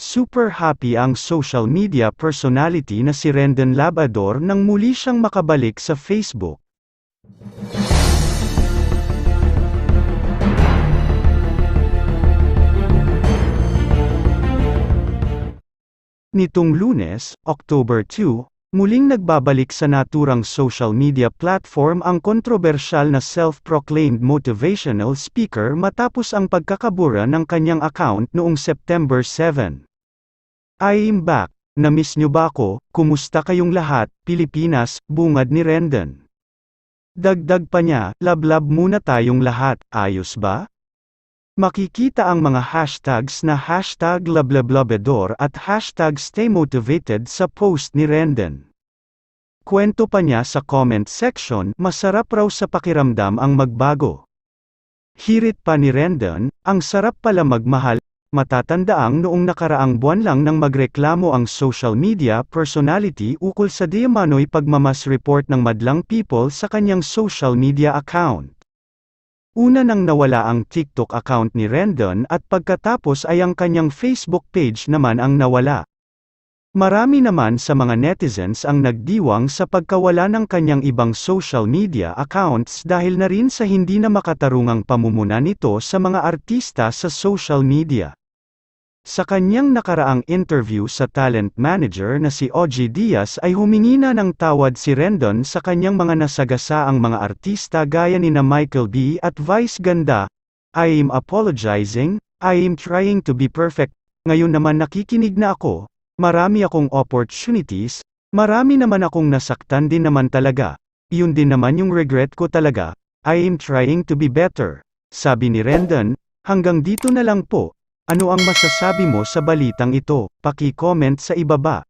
Super happy ang social media personality na si Rendon Labador nang muli siyang makabalik sa Facebook. Nitong lunes, October 2, muling nagbabalik sa naturang social media platform ang kontrobersyal na self-proclaimed motivational speaker matapos ang pagkakabura ng kanyang account noong September 7. I'm back. Namiss nyo ba ako? Kumusta kayong lahat? Pilipinas, bungad ni Rendon. Dagdag pa niya, lablab muna tayong lahat, ayos ba? Makikita ang mga hashtags na hashtag lablablabedor at hashtag staymotivated sa post ni Rendon. Kwento pa niya sa comment section, masarap raw sa pakiramdam ang magbago. Hirit pa ni Rendon, ang sarap pala magmahal, Matatandaang noong nakaraang buwan lang nang magreklamo ang social media personality ukol sa diamanoy pagmamas report ng madlang people sa kanyang social media account. Una nang nawala ang TikTok account ni Rendon at pagkatapos ay ang kanyang Facebook page naman ang nawala. Marami naman sa mga netizens ang nagdiwang sa pagkawala ng kanyang ibang social media accounts dahil na rin sa hindi na makatarungang pamumuna nito sa mga artista sa social media. Sa kanyang nakaraang interview sa talent manager na si OG Diaz ay humingi na ng tawad si Rendon sa kanyang mga nasagasaang mga artista gaya ni na Michael B. at Vice Ganda. I'm apologizing, I'm trying to be perfect. Ngayon naman nakikinig na ako, marami akong opportunities, marami naman akong nasaktan din naman talaga. Yun din naman yung regret ko talaga, I'm trying to be better. Sabi ni Rendon, hanggang dito na lang po. Ano ang masasabi mo sa balitang ito? Paki-comment sa ibaba.